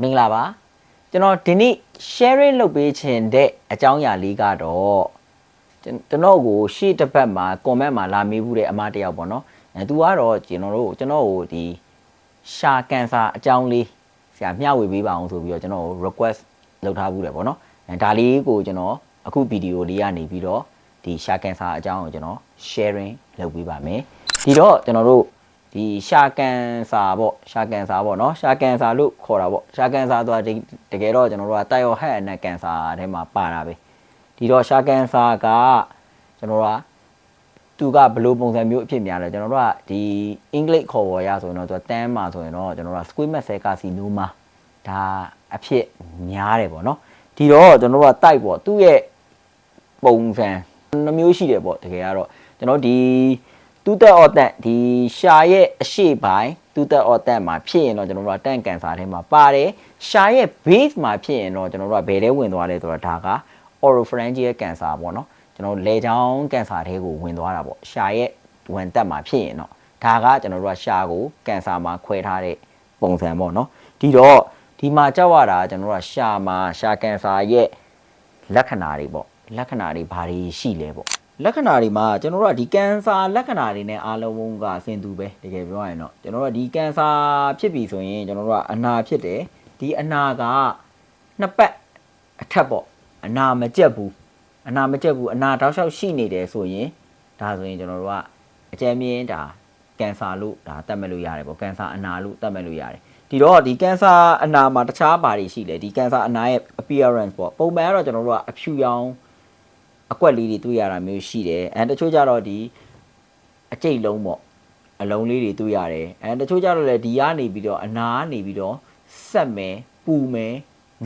မင်္ဂလာပါကျွန်တော်ဒီနေ့ sharing လုပ်ပေးခြင်းတဲ့အကြောင်းအရာလေးကတော့ကျွန်ကျွန်တော်ကိုရှေ့တစ်ပတ်မှာ comment မှာလာမေးဘူးတဲ့အမတစ်ယောက်ပေါ့နော်အဲသူကတော့ကျွန်တော်တို့ကျွန်တော်ကိုဒီရှာကန်ဆာအကြောင်းလေးဆရာမျှဝေပေးပါအောင်ဆိုပြီးတော့ကျွန်တော်ကို request လုပ်ထားဘူးတယ်ပေါ့နော်အဲဒါလေးကိုကျွန်တော်အခုဗီဒီယိုလေးကနေပြီးတော့ဒီရှာကန်ဆာအကြောင်းကိုကျွန်တော် sharing လုပ်ပေးပါမယ်ဒီတော့ကျွန်တော်တို့ ဒီရှာကန်ဆာပေါ့ရှာကန်ဆာပေါ့နော်ရှာကန်ဆာလို့ခေါ်တာပေါ့ရှာကန်ဆာဆိုတာဒီတကယ်တော့ကျွန်တော်တို့ကတိုက်ရောဟက်အနက်ကန်ဆာထဲမှာပါတာပဲဒီတော့ရှာကန်ဆာကကျွန်တော်တို့ကသူကဘယ်လိုပုံစံမျိုးအဖြစ်များလဲကျွန်တော်တို့ကဒီအင်္ဂလိပ်ခေါ်ဝေါ်ရဆိုရင်တော့သူကတန်းမှာဆိုရင်တော့ကျွန်တော်တို့က squamous cell carcinoma ဒါအဖြစ်များတယ်ပေါ့နော်ဒီတော့ကျွန်တော်တို့ကတိုက်ပေါ့သူ့ရဲ့ပုံစံနှမျိုးရှိတယ်ပေါ့တကယ်ကတော့ကျွန်တော်ဒီ တူတက်အော်တက်ဒီရှာရဲ့အရှိပိုင်းတူတက်အော်တက်မှာဖြစ်ရင်တော့ကျွန်တော်တို့ကတန့်ကန်ဆာထဲမှာပါတယ်ရှာရဲ့ base မှာဖြစ်ရင်တော့ကျွန်တော်တို့ကဘယ်ထဲဝင်သွားလဲဆိုတော့ဒါက oropharyngeal cancer ပေါ့နော်ကျွန်တော်လေချောင်းကန်ဆာထဲကိုဝင်သွားတာပေါ့ရှာရဲ့ဝင်တက်မှာဖြစ်ရင်တော့ဒါကကျွန်တော်တို့ကရှာကိုကန်ဆာမှာခွဲထားတဲ့ပုံစံပေါ့နော်ဒီတော့ဒီမှာကြောက်ရတာကျွန်တော်တို့ကရှာမှာရှာကန်ဆာရဲ့လက္ခဏာတွေပေါ့လက္ခဏာတွေဘာတွေရှိလဲပေါ့ လက္ခဏာတွေမှာကျွန်တော်တို့ကဒီကန်ဆာလက္ခဏာတွေနဲ့အားလုံးကအဆင်တူပဲတကယ်ပြောရရင်တော့ကျွန်တော်တို့ကဒီကန်ဆာဖြစ်ပြီဆိုရင်ကျွန်တော်တို့ကအနာဖြစ်တယ်ဒီအနာကနှစ်ပတ်အထက်ပေါ့အနာမကျက်ဘူးအနာမကျက်ဘူးအနာတောက်လျှောက်ရှိနေတယ်ဆိုရင်ဒါဆိုရင်ကျွန်တော်တို့ကအကျဉ်းမြင့်ဒါကင်ဆာလို့ဒါသတ်မှတ်လို့ရတယ်ပေါ့ကင်ဆာအနာလို့သတ်မှတ်လို့ရတယ်ဒီတော့ဒီကင်ဆာအနာမှာတခြားဘာတွေရှိလဲဒီကင်ဆာအနာရဲ့ appearance ပေါ့ပုံမှန်ကတော့ကျွန်တော်တို့ကအဖြူရောင် အကွက်လေးတွေတွေ့ရတာမျိုးရှိတယ်အဲတချို့ကြတော့ဒီအကျိတ်လုံးပေါ့အလုံးလေးတွေတွေ့ရတယ်အဲတချို့ကြတော့လေဒီကနေပြီးတော့အနာကနေပြီးတော့ဆက်မယ်ပူမယ်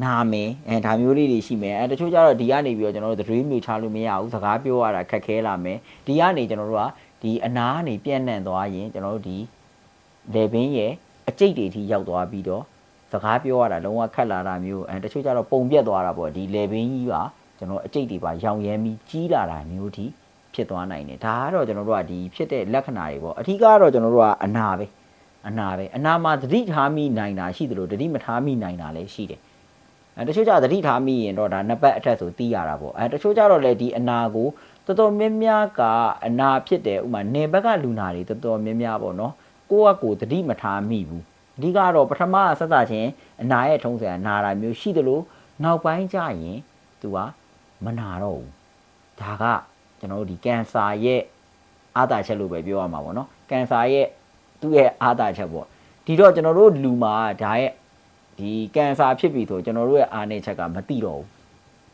နာမယ်အဲဒါမျိုးလေးတွေရှိမယ်အဲတချို့ကြတော့ဒီကနေပြီးတော့ကျွန်တော်တို့သတင်းမျိုးချလို့မရဘူးစကားပြောရတာခက်ခဲလာမယ်ဒီကနေကျွန်တော်တို့ကဒီအနာကနေပြန့်နှံ့သွားရင်ကျွန်တော်တို့ဒီလေဘင်းရဲ့အကျိတ်တွေထိရောက်သွားပြီးတော့စကားပြောရတာလုံးဝခက်လာတာမျိုးအဲတချို့ကြတော့ပုံပြက်သွားတာပေါ့ဒီလေဘင်းကြီးပါ ကျွန်တော်အကျိတ်တွေပါရောင်ရဲပြီးကြီးလာတာမျိုးထိဖြစ်သွားနိုင်တယ်ဒါကတော့ကျွန်တော်တို့ကဒီဖြစ်တဲ့လက္ခဏာတွေပေါ့အထူးကတော့ကျွန်တော်တို့ကအနာပဲအနာပဲအနာမှာသတိထားမိနိုင်တာရှိသလိုသတိမထားမိနိုင်တာလည်းရှိတယ်အဲတချို့ကြသတိထားမိရင်တော့ဒါနှစ်ပတ်အထက်ဆိုသိရတာပေါ့အဲတချို့ကြတော့လေဒီအနာကိုတော်တော်များများကအနာဖြစ်တယ်ဥမာနေဘက်ကလူနာတွေတော်တော်များများပေါ့နော်ကိုယ့်အကိုသတိမထားမိဘူးအဓိကတော့ပထမဆက်စချင်းအနာရဲ့ထုံးစံနာတာမျိုးရှိသလိုနောက်ပိုင်းကျရင်သူက မနာတော့ဘူးဒါကကျွန်တော်တို့ဒီကင်ဆာရဲ့အာသာချက်လို့ပဲပြောရမှာပေါ့နော်ကင်ဆာရဲ့သူ့ရဲ့အာသာချက်ပေါ့ဒီတော့ကျွန်တော်တို့လူမှာဒါရဲ့ဒီကင်ဆာဖြစ်ပြီဆိုကျွန်တော်တို့ရဲ့အားနေချက်ကမသိတော့ဘူး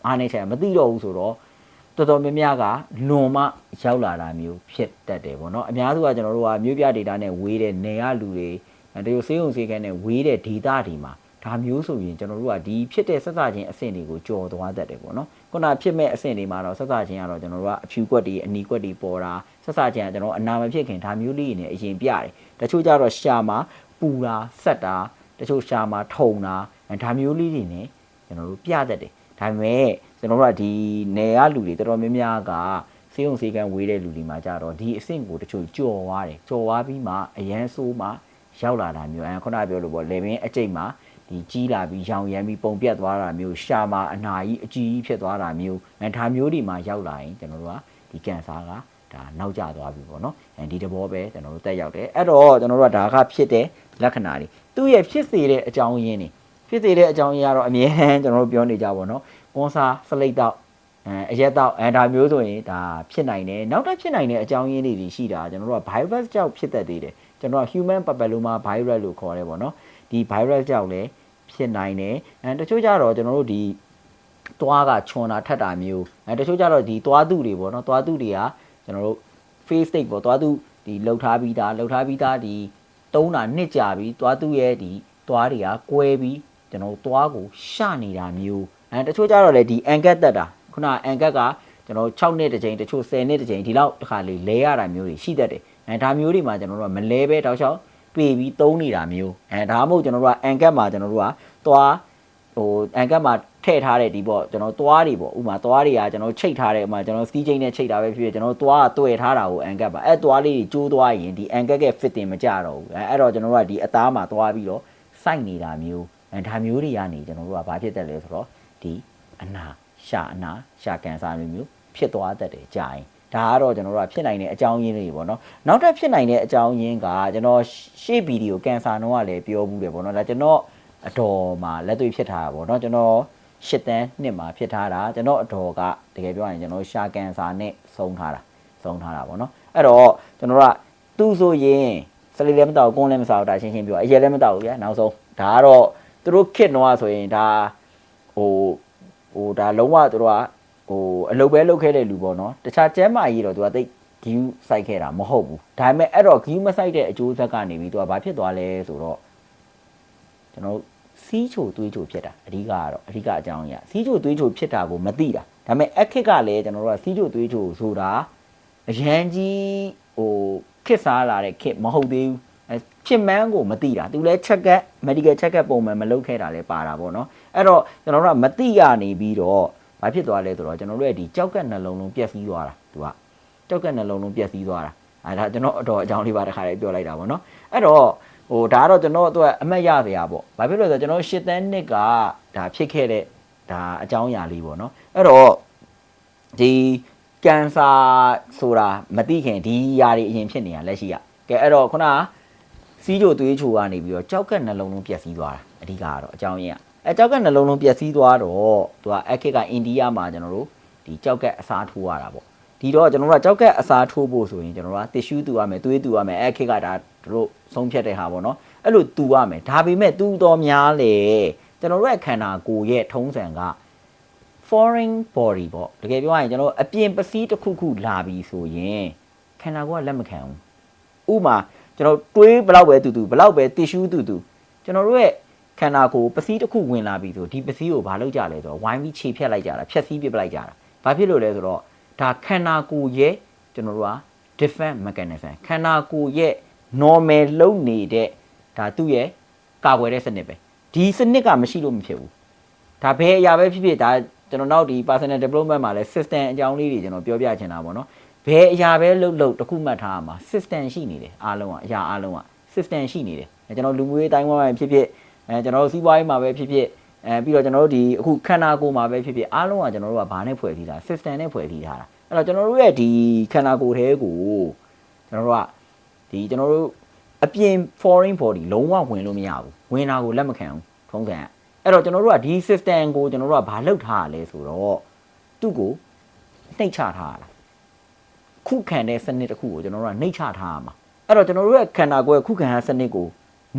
အားနေချက်ကမသိတော့ဘူးဆိုတော့တော်တော်များများကလွန်မှရောက်လာတာမျိုးဖြစ်တတ်တယ်ပေါ့နော်အများစုကကျွန်တော်တို့ကမြို့ပြ data နဲ့ဝေးတဲ့နေရလူတွေအဲတချို့စေးုံစေးကန်းနဲ့ဝေးတဲ့ data တွေမှာဒါမျိုးဆိုရင်ကျွန်တော်တို့ကဒီဖြစ်တဲ့ဆက်စချင်းအဆင့်တွေကိုကြော်သွားတတ်တယ်ပေါ့နော် ခုနဖြစ်မဲ့အဆင့်တွေမှာတော့ဆက်စချင်းကတော့ကျွန်တော်တို့ကအဖြူကွက်တွေအနီကွက်တွေပေါ်တာဆက်စချင်းကကျွန်တော်အနာမဖြစ်ခင်ဒါမျိုးလေးတွေနဲ့အရင်ပြတယ်တချို့ကြတော့ရှာမှာပူတာဆက်တာတချို့ရှာမှာထုံတာအဲဒါမျိုးလေးတွေ ਨੇ ကျွန်တော်တို့ပြတတ်တယ်ဒါပေမဲ့ကျွန်တော်တို့ကဒီနယ်ရလူတွေတော်တော်များများကစေးုံစေးကန်းဝေးတဲ့လူတွေမှာကြတော့ဒီအဆင့်ကိုတချို့ကြော်သွားတယ်ကြော်သွားပြီးမှအရန်ဆိုးမှရောက်လာတာမျိုးအဲခုနကပြောလို့ပေါ့လေဘင်းအကျိတ်မှာ ဒီကြီးလာပြီးရောင်ရမ်းပြီးပုံပြတ်သွားတာမျိုးရှာမှာအနာကြီးအကြီးကြီးဖြစ်သွားတာမျိုးအဲဒါမျိုးတွေမှာရောက်လာရင်ကျွန်တော်တို့ကဒီကင်ဆာကဒါနောက်ကျသွားပြီပေါ့နော်အဲဒီတဘောပဲကျွန်တော်တို့တက်ရောက်တယ်အဲ့တော့ကျွန်တော်တို့ကဒါကဖြစ်တဲ့လက္ခဏာတွေသူ့ရဲ့ဖြစ်စေတဲ့အကြောင်းရင်းတွေဖြစ်စေတဲ့အကြောင်းရင်းကတော့အမြဲတမ်းကျွန်တော်တို့ပြောနေကြပါတော့ကွန်ဆာစလိတ်တော့အဲအရက်တော့အဲဒါမျိုးဆိုရင်ဒါဖြစ်နိုင်တယ်နောက်တစ်ဖြစ်နိုင်တဲ့အကြောင်းရင်းတွေရှိတာကျွန်တော်တို့က virus ကြောင့်ဖြစ်တတ်သေးတယ်ကျွန်တော်က human papilloma virus လို့ခေါ်တယ်ပေါ့နော် ဒီ virus ကြောင့်လည်းဖြစ်နိုင်တယ်အဲတချို့ကြတော့ကျွန်တော်တို့ဒီသွားကချွန်တာထက်တာမျိုးအဲတချို့ကြတော့ဒီသွားသူတွေပေါ့နော်သွားသူတွေကကျွန်တော်တို့ face state ပေါ့သွားသူဒီလှုပ်ထားပြီးသားလှုပ်ထားပြီးသားဒီတုံးတာနှစ်ကြပြီးသွားသူ့ရဲ့ဒီသွားတွေကကွဲပြီးကျွန်တော်သွားကိုရှနေတာမျိုးအဲတချို့ကြတော့လေဒီအန်ကက်တက်တာခုနအန်ကက်ကကျွန်တော်6နှစ်တစ်ချိန်တချို့10နှစ်တစ်ချိန်ဒီလောက်တစ်ခါလေးလဲရတာမျိုးတွေရှိတတ်တယ်အဲဒါမျိုးတွေမှာကျွန်တော်တို့ကမလဲပဲတောက်လျှောက် တွေ့ပြီးသုံးနေတာမျိုးအဲဒါမှမဟုတ်ကျွန်တော်တို့ကအန်ကက်မှာကျွန်တော်တို့ကသွားဟိုအန်ကက်မှာထည့်ထားတဲ့ဒီပေါ့ကျွန်တော်သွားတွေပေါ့ဥမာသွားတွေကကျွန်တော်ချိတ်ထားတဲ့ဥမာကျွန်တော်စကီးချိန်နဲ့ချိတ်တာပဲဖြစ်ဖြစ်ကျွန်တော်သွားကတွေ့ထားတာကိုအန်ကက်ပါအဲသွားလေးတွေကျိုးသွားရင်ဒီအန်ကက်က fitting မကြတော့ဘူးအဲအဲ့တော့ကျွန်တော်တို့ကဒီအသားမှာသွားပြီးတော့စိုက်နေတာမျိုးအဲအဲဒါမျိုးတွေကနေကျွန်တော်တို့ကဘာဖြစ်တယ်လဲဆိုတော့ဒီအနာရှာအနာရှာကန်ဆာမျိုးမျိုးဖြစ်သွားတတ်တယ်ကြာရင် ဒါကတော့ကျွန်တော်တို့ကဖြစ်နိုင်တဲ့အကြောင်းရင်းတွေပေါ့နော်နောက်ထပ်ဖြစ်နိုင်တဲ့အကြောင်းရင်းကကျွန်တော်ရှေ့ဗီဒီယိုကန်ဆာတော့ကလည်းပြောဘူးတယ်ပေါ့နော်ဒါကျွန်တော်အတော်မှာလက်တွေ့ဖြစ်ထားတာပေါ့နော်ကျွန်တော်ရှစ်တန်းနှစ်မှာဖြစ်ထားတာကျွန်တော်အတော်ကတကယ်ပြောရရင်ကျွန်တော်ရှာကန်ဆာနဲ့ဆုံးထားတာဆုံးထားတာပေါ့နော်အဲ့တော့ကျွန်တော်ကသူ့ဆိုရင်စလီလည်းမတောက်ကွန်းလည်းမစားဘူးဒါရှင်းရှင်းပြောအရက်လည်းမတောက်ဘူးဗျာနောက်ဆုံးဒါကတော့သူတို့ခစ်တော့ဆိုရင်ဒါဟိုဟိုဒါလုံးဝသူတို့က ဟိုအလုပ်ပဲလုပ်ခဲ့တဲ့လူပေါ့နော်တခြားကျမ်းမာကြီးတော့သူကတိတ်ဂီယူစိုက်ခဲ့တာမဟုတ်ဘူးဒါပေမဲ့အဲ့တော့ဂီယူမစိုက်တဲ့အကျိုးဆက်ကနေပြီးသူကဘာဖြစ်သွားလဲဆိုတော့ကျွန်တော်စီးချိုတွေးချိုဖြစ်တာအဓိကကတော့အဓိကအကြောင်းအရာစီးချိုတွေးချိုဖြစ်တာကိုမသိတာဒါပေမဲ့အခစ်ကလည်းကျွန်တော်တို့ကစီးချိုတွေးချိုဆိုတာအရန်ကြီးဟိုခစ်စားလာတဲ့ခစ်မဟုတ်သေးဘူးအဲဖြစ်မှန်းကိုမသိတာသူလည်း check up medical check up ပုံမှန်မလုပ်ခဲ့တာလည်းပါတာပေါ့နော်အဲ့တော့ကျွန်တော်တို့ကမသိရနေပြီးတော့ ဘာဖြစ်သွားလဲဆိုတော့ကျွန်တော်တို့ရဲ့ဒီကြောက်ကက်နှလုံးလုံးပြက်စီးသွားတာသူကကြောက်ကက်နှလုံးလုံးပြက်စီးသွားတာအဲဒါကျွန်တော်အတော်အကြောင်းလေးပါတစ်ခါလေးပြောလိုက်တာပေါ့နော်အဲ့တော့ဟိုဒါကတော့ကျွန်တော်အတွက်အမှတ်ရစရာပေါ့ဘာဖြစ်လို့လဲဆိုတော့ကျွန်တော်ရှစ်တန်းနှစ်ကဒါဖြစ်ခဲ့တဲ့ဒါအကြောင်းအရာလေးပေါ့နော်အဲ့တော့ဒီကန်ဆာဆိုတာမသိခင်ဒီຢာတွေအရင်ဖြစ်နေတာလက်ရှိရကဲအဲ့တော့ခုနကစီးကြိုသွေးချိုကနေပြီးတော့ကြောက်ကက်နှလုံးလုံးပြက်စီးသွားတာအဓိကကတော့အကြောင်းရင်းက အဲကြောက်ကက်နှလုံးလုံးပြက်စီးသွားတော့သူကအခက်ကအိန္ဒိယမှာကျွန်တော်တို့ဒီကြောက်ကက်အစားထိုးရတာပေါ့ဒီတော့ကျွန်တော်တို့ကကြောက်ကက်အစားထိုးဖို့ဆိုရင်ကျွန်တော်တို့ကတစ်ရှူးတူရမယ်သွေးတူရမယ်အခက်ကဒါတို့ဆုံးဖြတ်တဲ့ဟာပေါ့နော်အဲ့လိုတူရမယ်ဒါပေမဲ့တူတော်များလေကျွန်တော်တို့ရဲ့ခန္ဓာကိုယ်ရဲ့ထုံးစံက foreign body ပေါ့တကယ်ပြောရရင်ကျွန်တော်အပြင်ပစည်းတစ်ခုခုလာပြီဆိုရင်ခန္ဓာကိုယ်ကလက်မခံဘူးဥမာကျွန်တော်တွေးဘလောက်ပဲတူတူဘလောက်ပဲ tissue တူတူကျွန်တော်တို့ရဲ့ ခန္ဓာကိုယ်ပစည်းတစ်ခုဝင်လာပြီဆိုဒီပစည်းကိုဘာလုပ်ကြလဲဆိုတော့ဝိုင်းပြီးခြေဖြတ်လိုက်ကြတာဖြတ်စည်းပစ်ပလိုက်ကြတာဘာဖြစ်လို့လဲဆိုတော့ဒါခန္ဓာကိုယ်ရဲ့ကျွန်တော်တို့က defense mechanism ခန္ဓာကိုယ်ရဲ့ normal လုံနေတဲ့ဒါသူ့ရဲ့ကာကွယ်တဲ့စနစ်ပဲဒီစနစ်ကမရှိလို့မဖြစ်ဘူးဒါဘယ်အရာပဲဖြစ်ဖြစ်ဒါကျွန်တော်နောက်ဒီ personal development မှာလဲ system အကြောင်းလေးတွေကျွန်တော်ပြောပြချင်တာပေါ့နော်ဘယ်အရာပဲလုပ်လုပ်တစ်ခုမှတ်ထားမှာ system ရှိနေတယ်အားလုံးကအရာအားလုံးက system ရှိနေတယ်ကျွန်တော်လူမှုရေးတိုင်းဝိုင်းမှာဖြစ်ဖြစ် အဲကျွန်တော်တို့စီးပွားရေးမှာပဲဖြစ်ဖြစ်အဲပြီးတော့ကျွန်တော်တို့ဒီအခုခန္ဓာကိုယ်မှာပဲဖြစ်ဖြစ်အားလုံးကကျွန်တော်တို့ကဘာနဲ့ဖွဲ့စည်းတာ system နဲ့ဖွဲ့စည်းထားတာအဲ့တော့ကျွန်တော်တို့ရဲ့ဒီခန္ဓာကိုယ်ထဲကိုကျွန်တော်တို့ကဒီကျွန်တော်တို့အပြင် foreign body လုံးဝဝင်လို့မရဘူးဝင်တာကိုလက်မခံဘူးထုံးစံကအဲ့တော့ကျွန်တော်တို့ကဒီ system ကိုကျွန်တော်တို့ကဘာလုပ်ထားရလဲဆိုတော့သူ့ကိုနှိပ်ချထားရတာခုခံတဲ့စနစ်တစ်ခုကိုကျွန်တော်တို့ကနှိပ်ချထားရမှာအဲ့တော့ကျွန်တော်တို့ရဲ့ခန္ဓာကိုယ်ရဲ့ခုခံတဲ့စနစ်ကို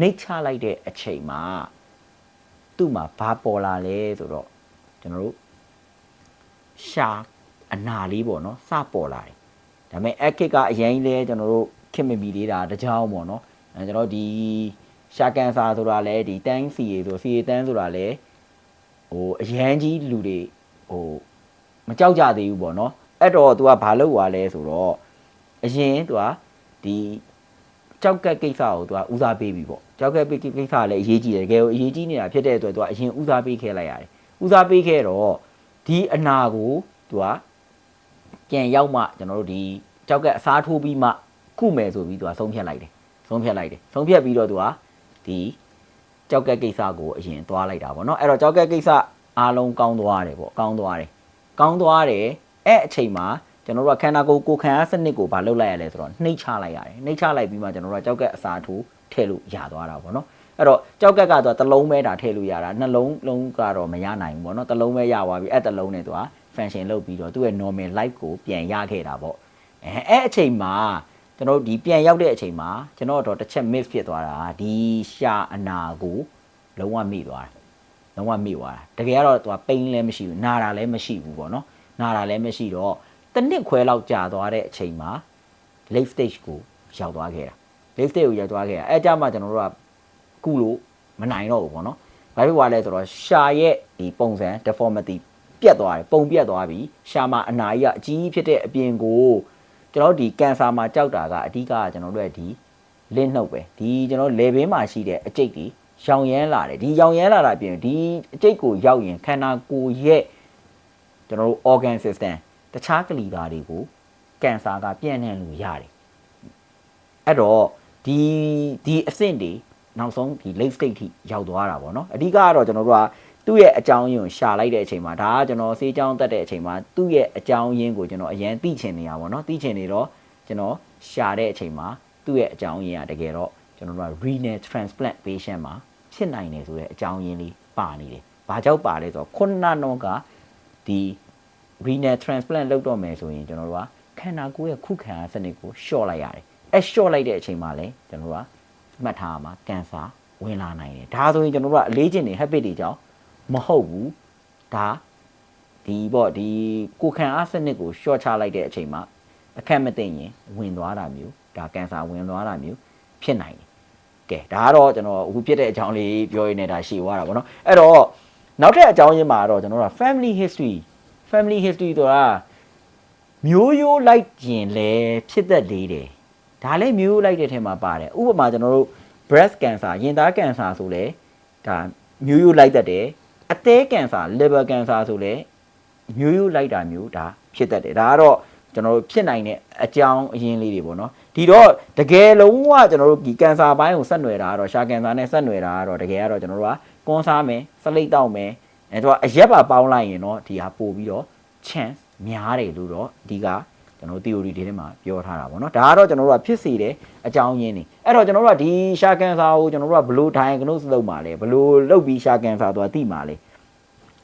နှိပ်ချလိုက်တဲ့အချိန်မှာသူ့မှာဘာပေါ်လာလဲဆိုတော့ကျွန်တော်တို့ရှာအနာလေးပေါ့နော်စပေါ်လာတယ်ဒါပေမဲ့အခစ်ကအရင်လဲကျွန်တော်တို့ခင်မမီလေးတာတကြောင်ပေါ့နော်အဲကျွန်တော်ဒီရှာကန်ဆာဆိုတာလဲဒီတန်းစီရဆိုစီရတန်းဆိုတာလဲဟိုအရန်ကြီးလူတွေဟိုမကြောက်ကြသေးဘူးပေါ့နော်အဲ့တော့ तू ကဘာလုပ်သွားလဲဆိုတော့အရင် तू ကဒီကြောက်ကက်ကိစ္စကို तू ကဦးစားပေးပြီပေါ့ ကြောက်ခဲ့ပိကိကိစ္စလည်းအရေးကြီးတယ်တကယ်ကိုအရေးကြီးနေတာဖြစ်တဲ့အတွက်သူကအရင်ဦးစားပေးခဲ့လိုက်ရတယ်ဦးစားပေးခဲ့တော့ဒီအနာကိုသူကပြန်ရောက်မှကျွန်တော်တို့ဒီကြောက်ကအစားထိုးပြီးမှကုမယ်ဆိုပြီးသူကဆုံးဖြတ်လိုက်တယ်ဆုံးဖြတ်လိုက်တယ်ဆုံးဖြတ်ပြီးတော့သူကဒီကြောက်ကက်ကိစ္စကိုအရင်သွားလိုက်တာပေါ့နော်အဲ့တော့ကြောက်ကက်ကိစ္စအားလုံးကောင်းသွားတယ်ပေါ့ကောင်းသွားတယ်ကောင်းသွားတယ်အဲ့အချိန်မှာကျွန်တော်တို့ကခန္ဓာကိုယ်ကိုခံအားစနစ်ကိုမလုပ်လိုက်ရလဲဆိုတော့နှိပ်ချလိုက်ရတယ်နှိပ်ချလိုက်ပြီးမှကျွန်တော်တို့ကကြောက်ကက်အစာထိုး ထည့်လို့ရသွားတာပေါ့နော်အဲ့တော့ကြောက်ကက်ကတော့တစ်လုံးပဲဒါထည့်လို့ရတာနှလုံးလုံးကတော့မရနိုင်ဘူးပေါ့နော်တစ်လုံးပဲရသွားပြီအဲ့တစ်လုံးနဲ့သူက function လုပ်ပြီးတော့သူ့ရဲ့ normal life ကိုပြန်ရခဲ့တာပေါ့အဲအဲ့အချိန်မှာကျွန်တော်တို့ဒီပြန်ရောက်တဲ့အချိန်မှာကျွန်တော်တော့တစ်ချက် miss ဖြစ်သွားတာဒီရှာအနာကိုလုံးဝမိသွားတယ်လုံးဝမိသွားတာတကယ်ကတော့သူကပိန်းလည်းမရှိဘူးနာတာလည်းမရှိဘူးပေါ့နော်နာတာလည်းမရှိတော့တစ်နှစ်ခွဲလောက်ကြာသွားတဲ့အချိန်မှာ late stage ကိုရောက်သွားခဲ့တာ late stage ကိုရောက်သွားခဲ့တာအဲကြမှာကျွန်တော်တို့ကကုလို့မနိုင်တော့ဘူးပေါ့နော်ဘာဖြစ်သွားလဲဆိုတော့ရှာရဲ့ဒီပုံစံ deformity ပြတ်သွားတယ်ပုံပြတ်သွားပြီရှာမှာအနာကြီးကအကြီးဖြစ်တဲ့အပြင်ကိုကျွန်တော်တို့ဒီကန်ဆာမှာကြောက်တာကအဓိကကကျွန်တော်တို့ရဲ့ဒီလင်းနှုတ်ပဲဒီကျွန်တော်လေဘင်းမှာရှိတဲ့အကျိတ်တွေရောင်ရမ်းလာတယ်ဒီရောင်ရမ်းလာတာပြင်ဒီအကျိတ်ကိုရောက်ရင်ခန္ဓာကိုယ်ရဲ့ကျွန်တော်တို့ organ system တခြားကလီတာတွေကိုကန်ဆာကပြန့်နှံ့လို့ရတယ်အဲ့တော့ ဒီဒီအဆင့်တွေနောက်ဆုံးဒီ late stage ထိရောက်သွားတာပေါ့နော်အဓိကကတော့ကျွန်တော်တို့ကသူ့ရဲ့အကြောင်းရင်းကိုရှာလိုက်တဲ့အချိန်မှာဒါကကျွန်တော်စေးချောင်းတက်တဲ့အချိန်မှာသူ့ရဲ့အကြောင်းရင်းကိုကျွန်တော်အရင်သိချင်နေတာပေါ့နော်သိချင်နေတော့ကျွန်တော်ရှာတဲ့အချိန်မှာသူ့ရဲ့အကြောင်းရင်းကတကယ်တော့ကျွန်တော်တို့က renal transplant patient မှာဖြစ်နိုင်တယ်ဆိုတဲ့အကြောင်းရင်းလေးပါနေတယ်။ဘာကြောင့်ပါလဲဆိုတော့ခုနကတော့ကဒီ renal transplant လုပ်တော့မယ်ဆိုရင်ကျွန်တော်တို့ကခန္ဓာကိုယ်ရဲ့ခုခံအားစနစ်ကို short လိုက်ရတယ်။ အဲ short လိုက်တဲ့အချိန်မှာလဲကျွန်တော်တို့ကမှတ်ထားရမှာကင်ဆာဝင်လာနိုင်တယ်။ဒါဆိုရင်ကျွန်တော်တို့ကအလေးကျင့်နေ habit တွေကြောင့်မဟုတ်ဘူး။ဒါဒီပေါ့ဒီကိုခံအားစနစ်ကို short ချလိုက်တဲ့အချိန်မှာအခက်မသိရင်ဝင်သွားတာမျိုးဒါကင်ဆာဝင်သွားတာမျိုးဖြစ်နိုင်တယ်။ကဲဒါကတော့ကျွန်တော်အခုဖြစ်တဲ့အကြောင်းလေးပြောရင်းနေတာရှည်သွားတာပေါ့နော်။အဲ့တော့နောက်ထပ်အကြောင်းရင်းမှာတော့ကျွန်တော်တို့က family history family history ဆိုတာမျိုးရိုးလိုက်ရင်လည်းဖြစ်သက်သေးတယ် ဒါလည်းမျိုးရိုးလိုက်တဲ့ထဲမှာပါတယ်ဥပမာကျွန်တော်တို့ breast cancer ရင်သားကင်ဆာဆိုလဲဒါမျိုးရိုးလိုက်တတ်တယ်အသေးကင်ဆာ liver cancer ဆိုလဲမျိုးရိုးလိုက်တာမျိုးဒါဖြစ်တတ်တယ်ဒါကတော့ကျွန်တော်တို့ဖြစ်နိုင်တဲ့အကြောင်းအရင်းလေးတွေပေါ့နော်ဒီတော့တကယ်လုံးဝကျွန်တော်တို့ဒီကင်ဆာပိုင်းကိုဆက်နွယ်တာကတော့ရှာကင်ဆာနဲ့ဆက်နွယ်တာကတော့တကယ်ကတော့ကျွန်တော်တို့ကကွန်စားမယ်စလိတ်တောက်မယ်အဲတော့အရက်ပါပေါင်းလိုက်ရင်တော့ဒီဟာပို့ပြီးတော့ chance များတယ်လို့တော့အဓိက ကျွန်တော် theory တွေထဲမှာပြောထားတာပေါ့နော်ဒါကတော့ကျွန်တော်တို့ကဖြစ်စေတဲ့အကြောင်းရင်းနေအဲ့တော့ကျွန်တော်တို့ကဒီရှာကန်ဆာကိုကျွန်တော်တို့ကဘလို့ diagnose လုပ်မှာလဲဘလို့လုပ်ပြီးရှာကန်ဆာဆိုတာသိမှာလဲ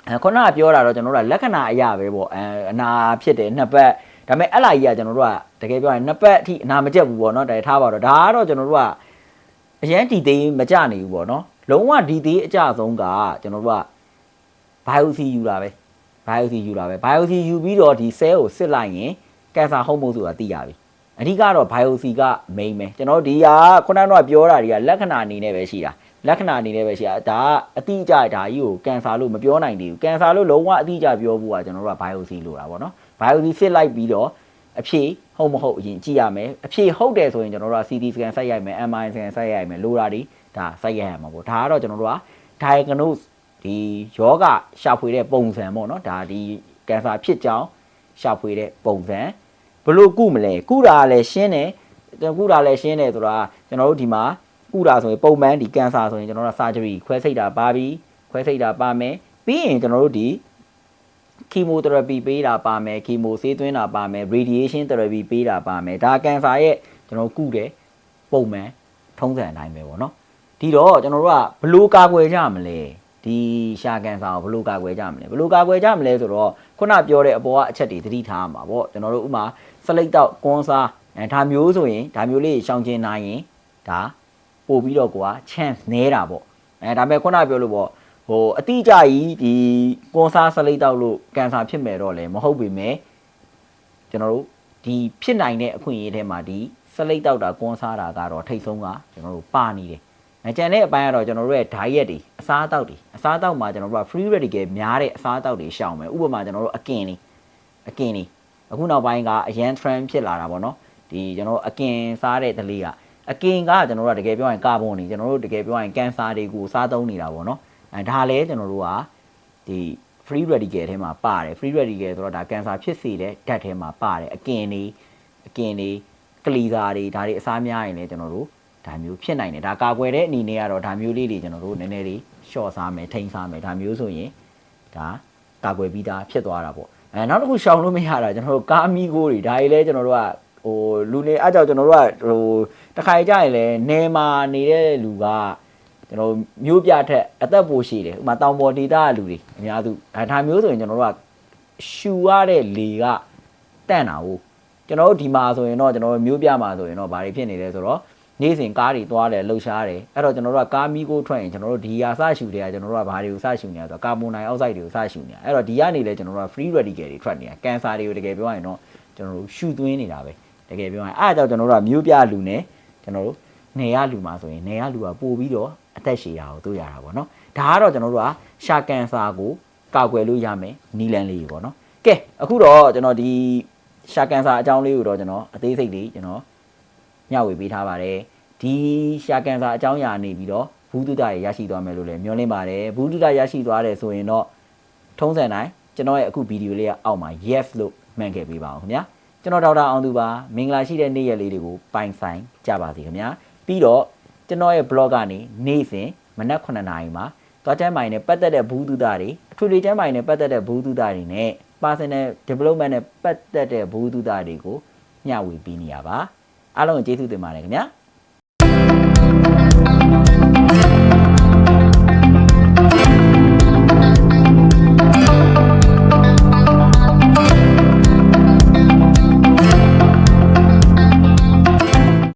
အဲခုနကပြောတာတော့ကျွန်တော်တို့ကလက္ခဏာအရာပဲပေါ့အဲအနာဖြစ်တယ်နှစ်ပတ်ဒါပေမဲ့အဲ့လာကြီးကကျွန်တော်တို့ကတကယ်ပြောရင်နှစ်ပတ်အထိအနာမကျက်ဘူးပေါ့နော်ဒါထားပါတော့ဒါကတော့ကျွန်တော်တို့ကအရန်ဒီသေးမကြနေဘူးပေါ့နော်လုံးဝဒီသေးအကြဆုံးကကျွန်တော်တို့က biopsy ယူတာပဲ biopsy ယူတာပဲ biopsy ယူပြီးတော့ဒီ cell ကိုစစ်လိုက်ရင် ကင်ဆာဟုတ်မဟုတ်ဆိုတာသိရပြီအဓိကတော့ biopsy က main ပဲကျွန်တော်ဒီဟာခုနကတော့ပြောတာတွေကလက္ခဏာအနေနဲ့ပဲရှိတာလက္ခဏာအနေနဲ့ပဲရှိတာဒါကအတိအကျဒါကြီးကိုကင်ဆာလို့မပြောနိုင်သေးဘူးကင်ဆာလို့လုံးဝအတိအကျပြောဖို့ကကျွန်တော်တို့က biopsy လို့တာပေါ့နော် biopsy စစ်လိုက်ပြီးတော့အဖြေဟုတ်မဟုတ်အရင်ကြည့်ရမယ်အဖြေဟုတ်တယ်ဆိုရင်ကျွန်တော်တို့က CT scan ဆက်ရိုက်မယ် MRI scan ဆက်ရိုက်မယ်လိုတာဒီဒါဆက်ရိုက်ရမှာပေါ့ဒါကတော့ကျွန်တော်တို့က diagnose ဒီယောဂရှာဖွေတဲ့ပုံစံပေါ့နော်ဒါဒီကင်ဆာဖြစ်ကြောင်း ရှာဖွေတဲ့ပုံစံဘလို့ကုမလဲကုတာလည်းရှင်းတယ်ကုတာလည်းရှင်းတယ်ဆိုတာကျွန်တော်တို့ဒီမှာကုတာဆိုရင်ပုံမှန်ဒီကင်ဆာဆိုရင်ကျွန်တော်တို့ surgery ခွဲစိတ်တာပါပြီခွဲစိတ်တာပါမယ်ပြီးရင်ကျွန်တော်တို့ဒီ chemotherapy ပေးတာပါမယ် chemo ဆေးသွင်းတာပါမယ် radiation therapy ပေးတာပါမယ်ဒါကင်ဆာရဲ့ကျွန်တော်ကုတယ်ပုံမှန်ထုံးစံအတိုင်းပဲပေါ့နော်ဒီတော့ကျွန်တော်တို့ကဘလို့ကာကွယ်ကြမလဲ ဒီရှာကန်စာကိုဘလို့ကာကွယ်ကြမလဲဘလို့ကာကွယ်ကြမလဲဆိုတော့ခုနပြောတဲ့အပေါ်ကအချက်တွေသတိထားမှာပေါ့ကျွန်တော်တို့ဥမာစလိတ်တော့ကွန်စာအဲဒါမျိုးဆိုရင်ဒါမျိုးလေးရှောင်ကျင်နိုင်ရင်ဒါပို့ပြီးတော့ကွာ chance နဲတာပေါ့အဲဒါပေမဲ့ခုနပြောလို့ပေါ့ဟိုအတိအကျကြီးဒီကွန်စာစလိတ်တော့လို့ကန်ဆာဖြစ်မယ်တော့လည်းမဟုတ်ပေမဲ့ကျွန်တော်တို့ဒီဖြစ်နိုင်တဲ့အခွင့်အရေးထဲမှာဒီစလိတ်တော့တာကွန်စာတာကတော့ထိတ်ဆုံးကကျွန်တော်တို့ပါနေတယ်။အဲ ကျန်တဲ့အပိုင်းကတော့ကျွန်တော်တို့ရဲ့ diet တွေအစားအသောက်တွေအစားအသောက်မှာကျွန်တော်တို့က free radical များတဲ့အစားအသောက်တွေရှောင်မယ်။ဥပမာကျွန်တော်တို့အကင်တွေအကင်တွေအခုနောက်ပိုင်းကအရန် trend ဖြစ်လာတာပေါ့နော်။ဒီကျွန်တော်တို့အကင်စားတဲ့တလေးကအကင်ကကျွန်တော်တို့ကတကယ်ပြောရင်ကာဗွန်တွေကျွန်တော်တို့တကယ်ပြောရင်ကင်ဆာတွေကိုစားသုံးနေတာပေါ့နော်။အဲဒါလည်းကျွန်တော်တို့ကဒီ free radical ထဲမှာပါတယ် free radical ဆိုတော့ဒါကင်ဆာဖြစ်စေတဲ့ဓာတ်ထဲမှာပါတယ်အကင်တွေအကင်တွေကလီစာတွေဒါတွေအစားများရင်လည်းကျွန်တော်တို့ ဒါမျိုးဖြစ်နိုင်တယ်ဒါကာကွယ်တဲ့အနေနဲ့ကတော့ဒါမျိုးလေးတွေကျွန်တော်တို့နည်းနည်းလေးရှော့စားမယ်ထိန်းစားမယ်ဒါမျိုးဆိုရင်ဒါကာကွယ်ပြီးသားဖြစ်သွားတာပေါ့အဲနောက်တစ်ခုရှောင်လို့မရတာကျွန်တော်တို့ကာမီကိုတွေဒါတွေလည်းကျွန်တော်တို့ကဟိုလူနေအားကြောင့်ကျွန်တော်တို့ကဟိုတခါကြရင်လည်းနေမာနေတဲ့လူကကျွန်တော်မျိုးပြထက်အသက်ပိုရှိတယ်ဥပမာတောင်ပေါ်ဒေသကလူတွေအများစုအဲဒါမျိုးဆိုရင်ကျွန်တော်တို့ကရှူရတဲ့လေကတန့်တာဟုတ်ကျွန်တော်တို့ဒီမှာဆိုရင်တော့ကျွန်တော်တို့မျိုးပြမှာဆိုရင်တော့ဘာတွေဖြစ်နေလဲဆိုတော့ နေ့စဉ်ကားတွေသွားတယ်လှုပ်ရှားတယ်အဲ့တော့ကျွန်တော်တို့ကကားမီးကိုထွက်ရင်ကျွန်တော်တို့ဒီဟာစရှူတွေကကျွန်တော်တို့ကဘာတွေကိုစရှူနေရဆိုတော့ကာဗွန်ဒိုင်အောက်ဆိုက်တွေကိုစရှူနေရအဲ့တော့ဒီကနေလဲကျွန်တော်တို့က free radical တွေထွက်နေတာကင်ဆာတွေကိုတကယ်ပြောရရင်တော့ကျွန်တော်တို့ရှူသွင်းနေတာပဲတကယ်ပြောရင်အဲ့ဒါကြောင့်ကျွန်တော်တို့ကမျိုးပြလူနဲ့ကျွန်တော်တို့နေရလူမှာဆိုရင်နေရလူကပို့ပြီးတော့အသက်ရှည်တာကိုတွေ့ရတာပေါ့နော်ဒါကတော့ကျွန်တော်တို့ကရှာကန်ဆာကိုကောက်ွယ်လို့ရမယ်နီလန်လေးပေါ့နော်ကဲအခုတော့ကျွန်တော်ဒီရှာကန်ဆာအကြောင်းလေးကိုတော့ကျွန်တော်အသေးစိတ်လေးကျွန်တော်မျှဝေပေးထားပါတယ် ဒီရှာကန်ဆာအကြောင်းအရာနေပြီးတော့ဘူးတုဒရရရှိသွားမယ်လို့လည်းမျှော်လင့်ပါတယ်ဘူးတုဒရရှိသွားတယ်ဆိုရင်တော့ထုံးစံတိုင်းကျွန်တော်ရဲ့အခုဗီဒီယိုလေးကအောက်မှာ yes လို့မှန်ခဲ့ပေးပါအောင်ခင်ဗျာကျွန်တော်ဒေါက်တာအောင်သူပါမင်္ဂလာရှိတဲ့နေ့ရက်လေးတွေကိုပိုင်ဆိုင်ကြပါစေခင်ဗျာပြီးတော့ကျွန်တော်ရဲ့ blog ကနေနေ့စဉ်မနက်9နာရီမှာသွားချမ်းမိုင်နဲ့ပတ်သက်တဲ့ဘူးသူသားတွေအထွေထွေချမ်းမိုင်နဲ့ပတ်သက်တဲ့ဘူးသူသားတွေနဲ့ personal development နဲ့ပတ်သက်တဲ့ဘူးသူသားတွေကိုမျှဝေပေးနေရပါအားလုံးကိုကျေးဇူးတင်ပါတယ်ခင်ဗျာ